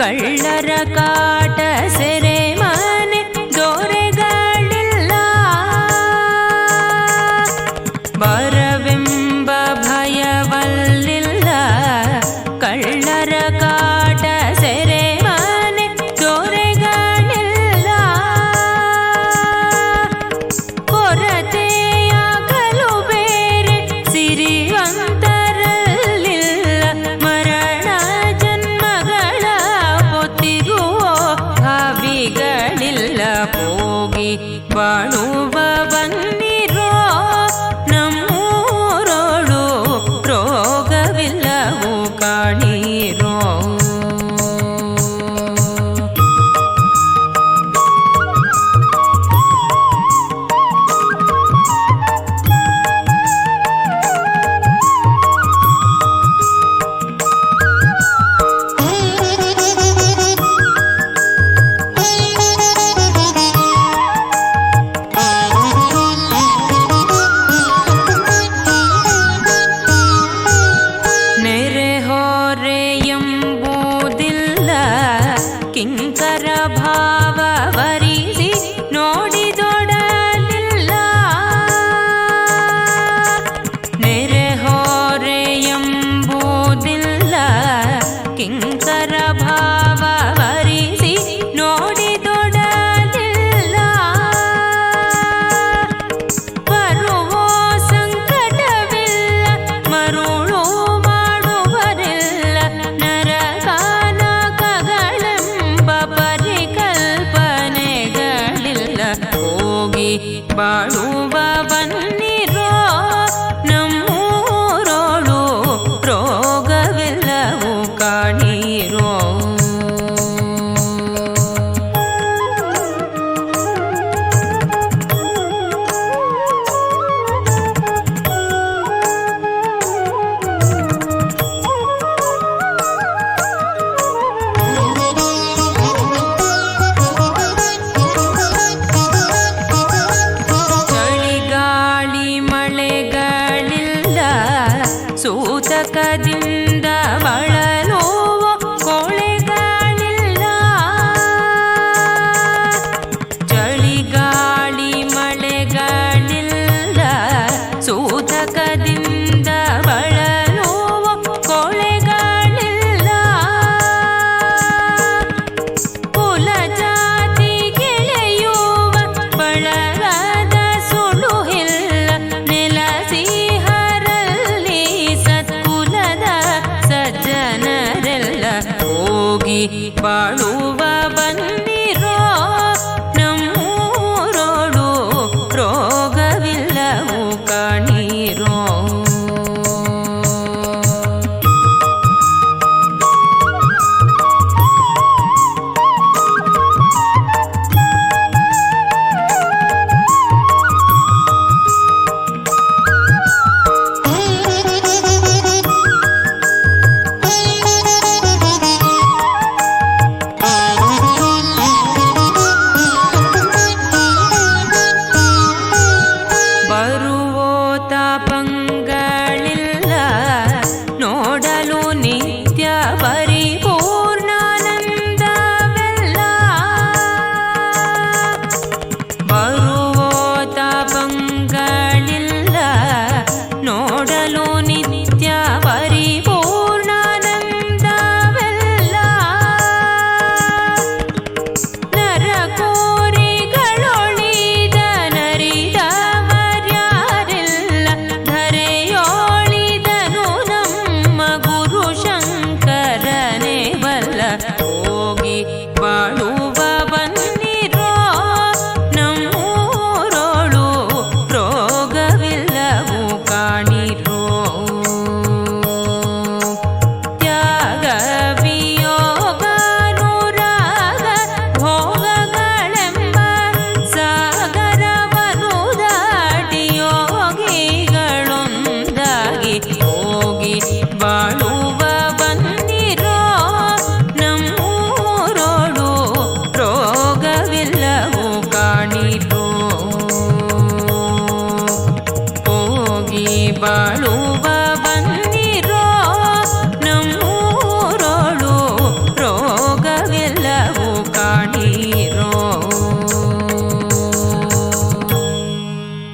കള്ളറ കാട്ട സെരേമാനെ ദോരകളില്ല വരവിംബ ഭയവല്ലില്ല. കള്ളറ राधा ಹೋಗಿ ಬಾಳುವ तापङ्ग